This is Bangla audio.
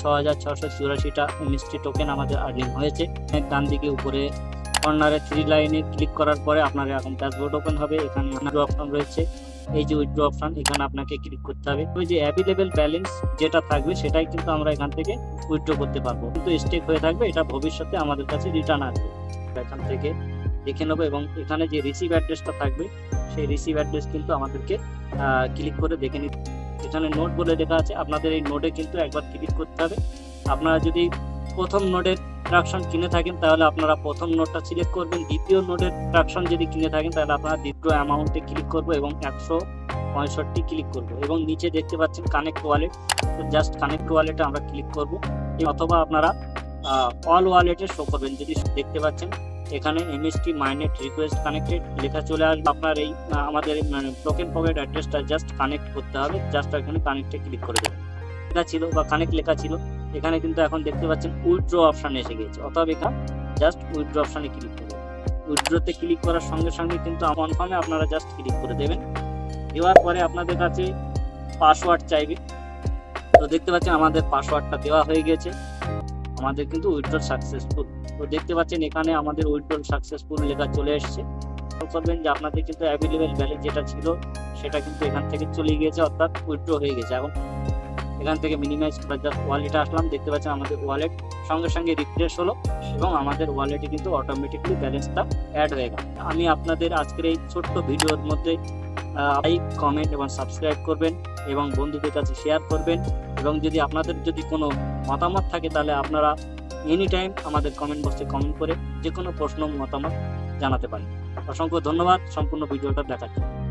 ছ হাজার ছশো চুরাশিটা মিষ্টি টোকেন আমাদের আর্নিং হয়েছে। ডান দিকে উপরে কর্নারে থ্রি লাইনে ক্লিক করার পরে আপনার এরকম ড্যাশবোর্ড ওপেন হবে। এখানে উইথড্র অপশন রয়েছে। এই যে উইথড্র অপশন এখানে আপনাকে ক্লিক করতে হবে। ওই যে অ্যাভেলেবেল ব্যালেন্স যেটা থাকবে, সেটাই কিন্তু আমরা এখান থেকে উইথড্র করতে পারব। কিন্তু স্টেক হয়ে থাকবে, এটা ভবিষ্যতে আমাদের কাছে রিটার্ন আসবে। এখান থেকে দেখে নেব এবং এখানে যে রিসিভ অ্যাড্রেসটা থাকবে, সেই রিসিভ অ্যাড্রেস কিন্তু আমাদেরকে ক্লিক করে দেখে নিতে এখানে নোট বলে লেখা আছে, আপনাদের এই নোটে কিন্তু একবার ক্লিক করতে হবে। আপনারা যদি প্রথম নোটের ট্রাকশন কিনে থাকেন, তাহলে আপনারা প্রথম নোটটা সিলেক্ট করবেন। দ্বিতীয় নোটের ট্রাকশন যদি কিনে থাকেন, তাহলে আপনারা দ্বিতীয় অ্যামাউন্টে ক্লিক করব এবং একশো পঁয়ষট্টি ক্লিক করব। এবং নিচে দেখতে পাচ্ছেন কানেক্ট ওয়ালেট তো জাস্ট কানেক্ট ওয়ালেটে আমরা ক্লিক করব। অথবা আপনারা অল ওয়ালেটে শো করবেন। যদি দেখতে পাচ্ছেন এখানে এমএসটি মাইনেট রিকোয়েস্ট কানেক্টেড লেখা চলে আসবে। আপনার এই আহ, মানে টোকেন পকেট অ্যাড্রেসটা জাস্ট কানেক্ট করতে হবে। জাস্ট এখানে কানেক্টে ক্লিক করে দেবেন। লেখা ছিল বা কানেক্ট লেখা ছিল। এখানে কিন্তু এখন দেখতে পাচ্ছেন উইথড্র অপশন এসে গেছে অথবা এখানে জাস্ট উইথড্র অপশানে ক্লিক করবেন। উইথড্রতে ক্লিক করার সঙ্গে সঙ্গে কিন্তু কনফার্মে আপনারা জাস্ট ক্লিক করে দেবেন। দেওয়ার পরে আপনাদের কাছে পাসওয়ার্ড চাইবে। তো দেখতে পাচ্ছেন আমাদের পাসওয়ার্ডটা দেওয়া হয়ে গেছে আমাদের কিন্তু উইথড্র সাকসেসফুল তো দেখতে পাচ্ছেন এখানে আমাদের উইথড্র সাকসেসফুল লেখা চলে এসেছে। করবেন যে আপনাদের কিন্তু অ্যাভেলেবেল ব্যালেন্স যেটা ছিল, সেটা কিন্তু এখান থেকে চলে গিয়েছে, অর্থাৎ উইথড্র হয়ে গেছে। এখন এখান থেকে মিনিমাইজ করা জাস্ট ওয়ালেটে আসলাম, দেখতে পাচ্ছেন আমাদের ওয়ালেট সঙ্গে সঙ্গে রিফ্রেশ হলো এবং আমাদের ওয়ালেটে কিন্তু অটোমেটিকলি ব্যালেন্সটা অ্যাড হয়ে গেল। আমি আপনাদের আজকের এই ছোট্ট ভিডিওর মধ্যে লাইক কমেন্ট এবং সাবস্ক্রাইব করবেন এবং বন্ধুদের কাছে শেয়ার করবেন। এবং যদি আপনাদের যদি কোনো মতামত থাকে, তাহলে আপনারা এনি টাইম আমাদের কমেন্ট বক্সে কমেন্ট করে যে কোনো প্রশ্ন মতামত জানাতে পারেন। অসংখ্য ধন্যবাদ, সম্পূর্ণ ভিডিওটা দেখার জন্য।